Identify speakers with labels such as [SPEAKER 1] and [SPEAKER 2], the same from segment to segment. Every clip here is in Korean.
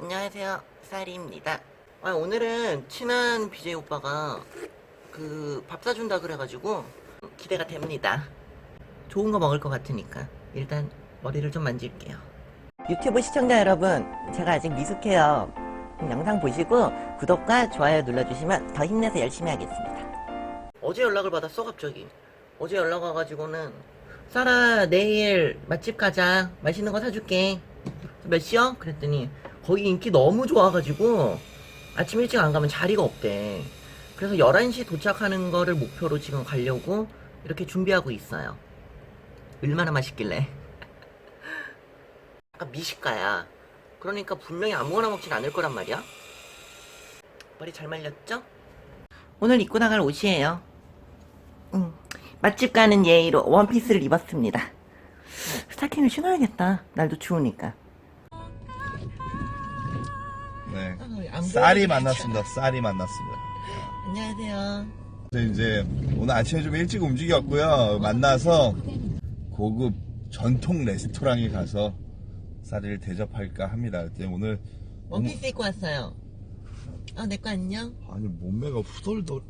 [SPEAKER 1] 안녕하세요. 쌀이입니다. 아, 오늘은 친한 BJ 오빠가 그 밥 사준다 그래가지고 기대가 됩니다. 좋은 거 먹을 것 같으니까 일단 머리를 좀 만질게요. 유튜브 시청자 여러분, 제가 아직 미숙해요. 영상 보시고 구독과 좋아요 눌러주시면 더 힘내서 열심히 하겠습니다. 어제 연락을 받았어 갑자기. 어제 연락 와가지고는 쌀아 내일 맛집 가자. 맛있는 거 사줄게. 몇 시요? 그랬더니 거기 인기 너무 좋아가지고 아침 일찍 안 가면 자리가 없대. 그래서 11시 도착하는 거를 목표로 지금 가려고 이렇게 준비하고 있어요. 얼마나 맛있길래. 약간 미식가야. 그러니까 분명히 아무거나 먹진 않을 거란 말이야. 머리 잘 말렸죠? 오늘 입고 나갈 옷이에요. 응. 맛집 가는 예의로 원피스를 입었습니다. 스타킹을 신어야겠다. 날도 추우니까. 안
[SPEAKER 2] 쌀이 만났습니다. 쌀이 만났습니다.
[SPEAKER 1] 안녕하세요.
[SPEAKER 2] 네, 이제 오늘 아침에 좀 일찍 움직였고요. 만나서 고급 전통 레스토랑에 가서 쌀이를 대접할까 합니다. 그때 오늘
[SPEAKER 1] 원피스 입고 왔어요. 아, 내거 안녕?
[SPEAKER 2] 아니 몸매가 후덜덜.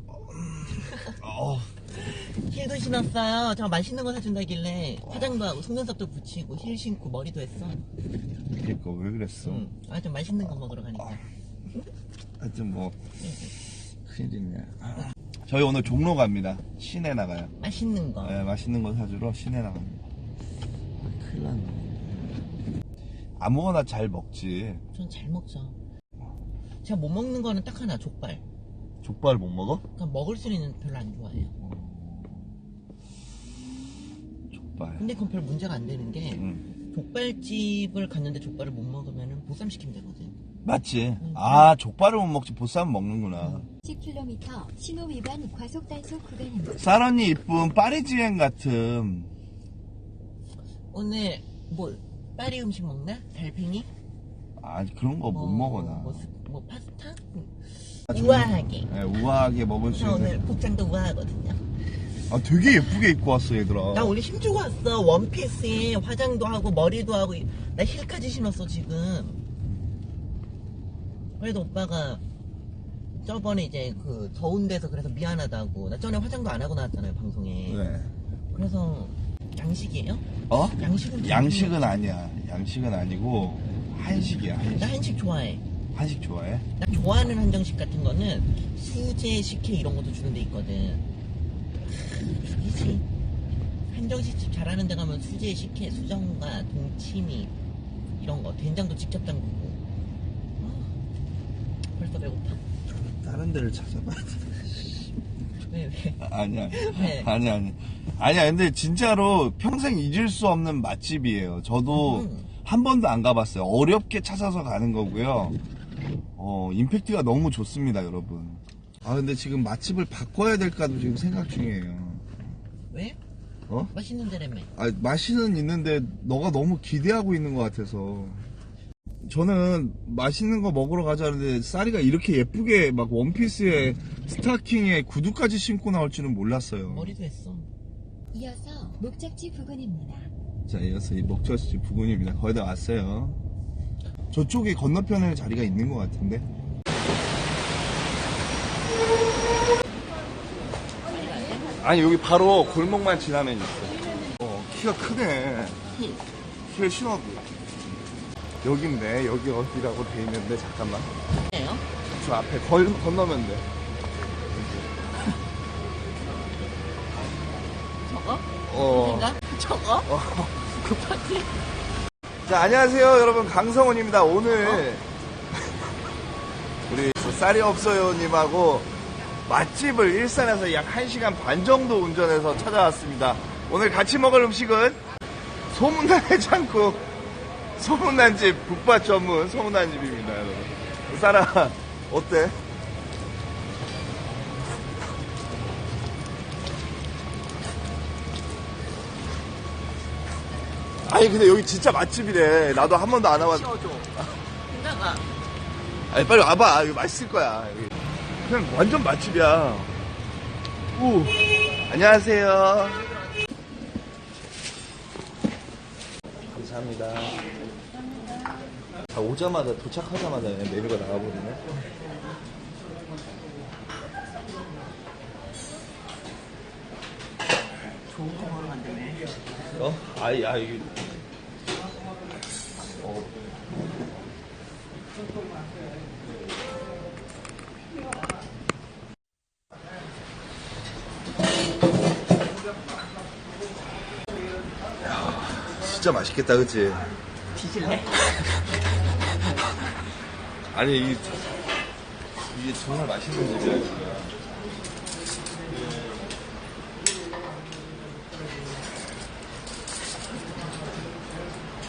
[SPEAKER 2] 어,
[SPEAKER 1] 힐도 신었어요. 저 맛있는 거 사준다길래 화장도 하고 속눈썹도 붙이고 힐 신고 머리도 했어.
[SPEAKER 2] 그니까 왜 그랬어?
[SPEAKER 1] 응. 아, 좀 맛있는 거 먹으러 가니까.
[SPEAKER 2] 하여튼 뭐 큰일이네. 저희 오늘 종로 갑니다. 시내 나가요.
[SPEAKER 1] 맛있는 거.
[SPEAKER 2] 네, 맛있는 거 사주러 시내 나갑니다. 아, 큰일 났네. 아무거나 잘 먹지.
[SPEAKER 1] 전 잘 먹죠. 제가 못 먹는 거는 딱 하나, 족발.
[SPEAKER 2] 족발 못 먹어?
[SPEAKER 1] 그러니까 먹을 수는 별로 안 좋아해요.
[SPEAKER 2] 족발.
[SPEAKER 1] 근데 그건 별 문제가 안 되는 게
[SPEAKER 2] 응.
[SPEAKER 1] 족발집을 갔는데 족발을 못 먹으면 보쌈 시키면 되거든.
[SPEAKER 2] 맞지?
[SPEAKER 1] 응.
[SPEAKER 2] 아, 족발을 못 먹지, 보쌈 먹는구나.
[SPEAKER 3] 10km 신호 위반 과속 단속 구간입니다.
[SPEAKER 2] 쌀 언니 이쁜 파리지행 같은,
[SPEAKER 1] 오늘 뭐 파리 음식 먹나? 달팽이?
[SPEAKER 2] 아, 그런 거 못 먹어, 나.
[SPEAKER 1] 뭐, 스- 뭐 파스타?
[SPEAKER 2] 나중에-
[SPEAKER 1] 우아하게.
[SPEAKER 2] 네, 우아하게 먹을 수
[SPEAKER 1] 저 오늘
[SPEAKER 2] 있는.
[SPEAKER 1] 복장도 우아하거든요.
[SPEAKER 2] 아, 되게 예쁘게 입고 왔어, 얘들아.
[SPEAKER 1] 나 오늘 힘주고 왔어. 원피스에 화장도 하고 머리도 하고 나 힐까지 신었어 지금. 그래도 오빠가 저번에 이제 그 더운 데서 그래서 미안하다고 나 전에 화장도 안 하고 나왔잖아요 방송에.
[SPEAKER 2] 네.
[SPEAKER 1] 그래서 양식이에요?
[SPEAKER 2] 어?
[SPEAKER 1] 양식은
[SPEAKER 2] 양식은 아니야. 양식은 아니고, 한식이야,
[SPEAKER 1] 나
[SPEAKER 2] 한식.
[SPEAKER 1] 한식 좋아해.
[SPEAKER 2] 한식 좋아해?
[SPEAKER 1] 나 좋아하는 한정식 같은 거는 수제 식혜 이런 것도 주는 데 있거든. 크, 죽이지. 한정식집 잘하는 데 가면 수제 식혜, 수정과 동치미 이런 거 된장도 직접 담그고. 배고파.
[SPEAKER 2] 다른 데를 찾아봐야
[SPEAKER 1] 왜?
[SPEAKER 2] 아, 아니야.
[SPEAKER 1] 네.
[SPEAKER 2] 아니야, 아니야. 아니야, 근데 진짜로 평생 잊을 수 없는 맛집이에요. 저도
[SPEAKER 1] 음.
[SPEAKER 2] 한 번도 안 가봤어요. 어렵게 찾아서 가는 거고요. 어, 임팩트가 너무 좋습니다, 여러분. 아, 근데 지금 맛집을 바꿔야 될까도 지금 생각 중이에요.
[SPEAKER 1] 왜?
[SPEAKER 2] 어?
[SPEAKER 1] 맛있는 데라며.
[SPEAKER 2] 아, 맛이는 있는데 너가 너무 기대하고 있는 것 같아서. 저는 맛있는 거 먹으러 가자는데 쌀이가 이렇게 예쁘게 막 원피스에 스타킹에 구두까지 신고 나올 줄은 몰랐어요.
[SPEAKER 1] 머리도 했어.
[SPEAKER 3] 이어서 목적지 부근입니다.
[SPEAKER 2] 자, 이어서 이 목젖지 부근입니다. 거의 다 왔어요. 저쪽에 건너편에 자리가 있는 것 같은데. 아니, 여기 바로 골목만 지나면 있어. 어, 키가 크네.
[SPEAKER 1] 힐.
[SPEAKER 2] 힐 신어도. 여긴데, 여기 어디라고 돼 있는데, 잠깐만.
[SPEAKER 1] 예요?
[SPEAKER 2] 저 앞에 걸, 건너면 돼.
[SPEAKER 1] 저거?
[SPEAKER 2] 어.
[SPEAKER 1] 저거?
[SPEAKER 2] 어.
[SPEAKER 1] 급하지?
[SPEAKER 2] 자, 안녕하세요, 여러분. 강성훈입니다. 오늘 우리 쌀이 없어요님하고 맛집을 일산에서 약 1시간 반 정도 운전해서 찾아왔습니다. 오늘 같이 먹을 음식은 소문난 해장국, 소문난 집, 북밭 전문 소문난 집입니다, 여러분. 쌀아, 어때? 아니, 근데 여기 진짜 맛집이래. 나도 한 번도 안 와봤
[SPEAKER 1] 치워줘.
[SPEAKER 2] 아니 빨리 와봐 이거 맛있을 거야 여기. 그냥 완전 맛집이야 오 안녕하세요 감사합니다 아, 오자마자 도착하자마자 그냥 메뉴가 나와버리네.
[SPEAKER 1] 좋은 거 먹으러 간다며.
[SPEAKER 2] 어? 아이, 아, 이게. 어. 야, 진짜 맛있겠다, 그치?
[SPEAKER 1] 뒤질래?
[SPEAKER 2] 아니, 이, 이게 정말 맛있는 집이야, 진짜.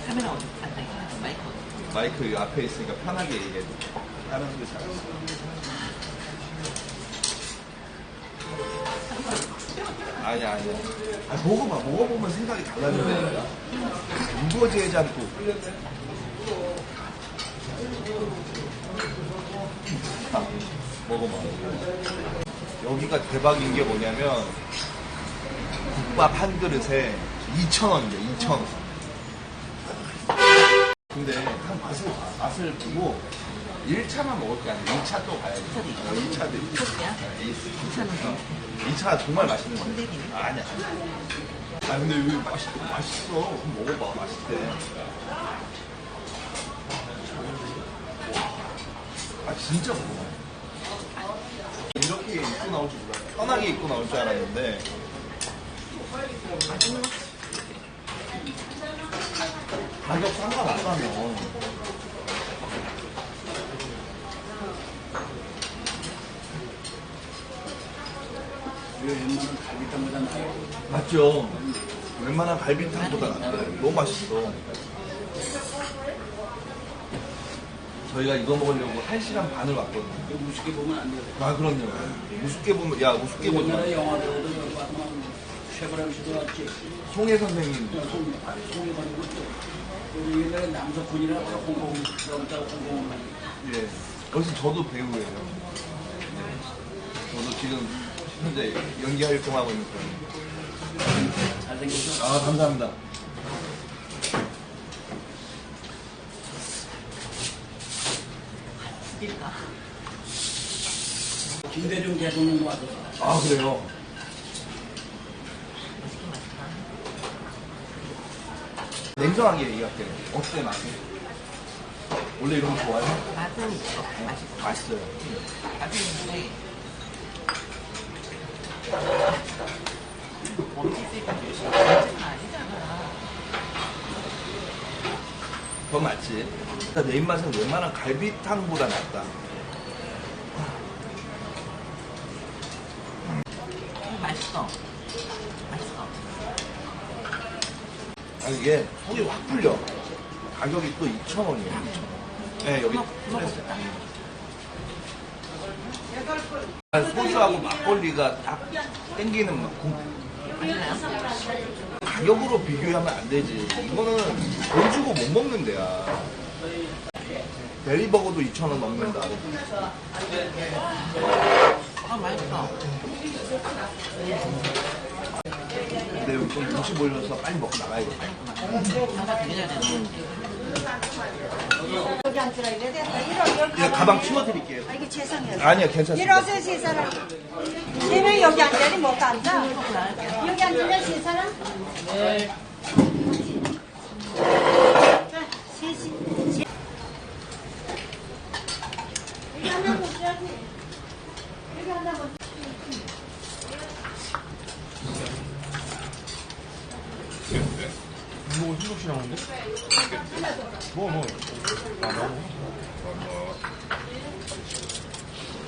[SPEAKER 1] 카메라 어디 갔다 이거 마이크 어디?
[SPEAKER 2] 마이크 이 앞에 있으니까 편하게 얘기해. 다른 소리 잘했어. 아니야, 아니야. 아, 먹어봐. 먹어보면 생각이 달라진다니까. 무거워지 해장국. 먹어봐. 여기가 대박인 게 뭐냐면, 국밥 한 그릇에 2,000원이야, 2,000원. 근데 한 맛을 봐. 맛을 보고 1차만 먹을 게 아니라 2차 또 가야지. 2차도 2차도
[SPEAKER 1] 소스야?
[SPEAKER 2] 2차는 2차 정말 맛있는 거.
[SPEAKER 1] 꼰대기네.
[SPEAKER 2] 아니야. 아 근데 왜 맛있 맛있어? 먹어봐. 맛있대. 아 진짜 먹어봐. 이렇게 입고 나올 줄 몰라. 편하게 입고 나올 줄 알았는데. 가격 상관없다면. 맞죠. 웬만한 갈비탕보다 낫다. 너무 맛있어. 저희가 이거 먹으려고 1시간 반을 왔거든요.
[SPEAKER 4] 무식해 보면 안 돼요.
[SPEAKER 2] 아, 그럼요. 우습게 보면, 야, 우습게 보지 마.
[SPEAKER 4] 우리나라 영화들도 쉐브람 씨도 왔지.
[SPEAKER 2] 송혜 선생님.
[SPEAKER 4] 송, 아니, 송이 가지고 우리 옛날에 남석훈이라고 홍콩, 영자 홍콩을 많이.
[SPEAKER 2] 예. 어디서 저도 배우예요. 저도 지금 현재 연기 활동하고 있는 거예요.
[SPEAKER 4] 잘생겼죠?
[SPEAKER 2] 아, 감사합니다.
[SPEAKER 1] 죽일까?
[SPEAKER 4] 김대중 대통령도 왔었어.
[SPEAKER 2] 아, 그래요? 냉정하게 얘기할게요. 어때, 맛이? 원래 이런 거 좋아해요?
[SPEAKER 1] 맛은 있어. 맛있어.
[SPEAKER 2] 맛있어요.
[SPEAKER 1] 맛은 있는데 엄지 쓸까 조심. 엄지가 아니잖아.
[SPEAKER 2] 그건 맞지. 그러니까 내 입맛은 웬만한 갈비탕보다 낫다.
[SPEAKER 1] 음, 맛있어. 맛있어.
[SPEAKER 2] 아, 이게 속이 확 풀려. 가격이 또 2,000원이에요. 네, 여기 프레스. 아, 소주하고 막걸리가 딱 땡기는 막 공-
[SPEAKER 1] 맛있나요?
[SPEAKER 2] 가격으로 비교하면 안 되지. 이거는 돈 주고 못 먹는 데야. 베리버거도 2,000원 넘는다.
[SPEAKER 1] 아 맛있어.
[SPEAKER 2] 근데 여기 좀 눈치 보여서 빨리 먹고 나가야겠다.
[SPEAKER 1] 장
[SPEAKER 5] 여기 앉으라 이래야 된다. 이러,
[SPEAKER 2] 그냥 가방 치워드릴게요.
[SPEAKER 5] 아, 이게 최상이야.
[SPEAKER 2] 아니요, 괜찮습니다.
[SPEAKER 5] 일어서 세 사람. 세명 여기 앉아니 못 앉아. 여기 앉으면 세 사람? 네. 자, 셋이. 셋. 여기 하나 못 자지. 여기 하나 못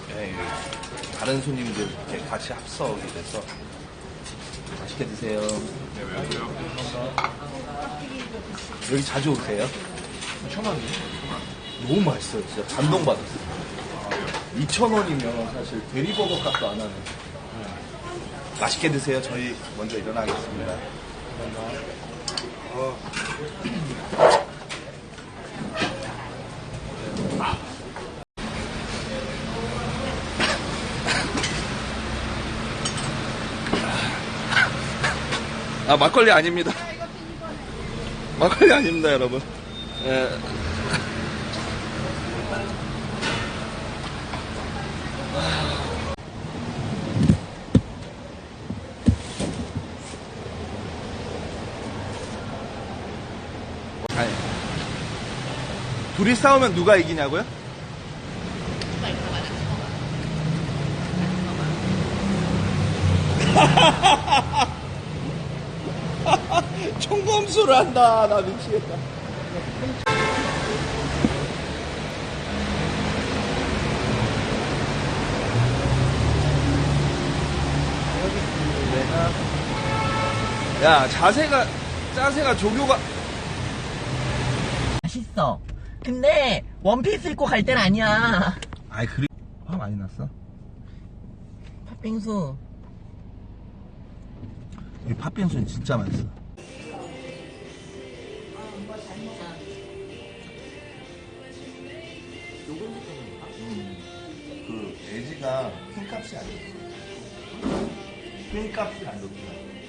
[SPEAKER 2] 네, 다른 손님들 이렇게 같이 합석이 돼서 맛있게 드세요. 여기 자주 오세요? 처음 왔는데? 너무 맛있어요. 진짜 감동받았어요. 2,000원이면 사실 대리버거 값도 안 하네. 맛있게 드세요. 저희 먼저 일어나겠습니다. 아 막걸리 아닙니다. 막걸리 아닙니다, 여러분. 예. 아. 둘이 싸우면 누가 이기냐고요? 총검수를 한다. 나 미치겠다. 야, 자세가, 자세가 조교가,
[SPEAKER 1] 맛있어. 근데 원피스 입고 갈땐 아니야.
[SPEAKER 2] 아이, 그리, 화 많이 났어?
[SPEAKER 1] 팥빙수.
[SPEAKER 2] 이 팥빙수는 진짜 맛있어. 그, 돼지가 흰값이 아니었어. 흰값이 안 좋더라.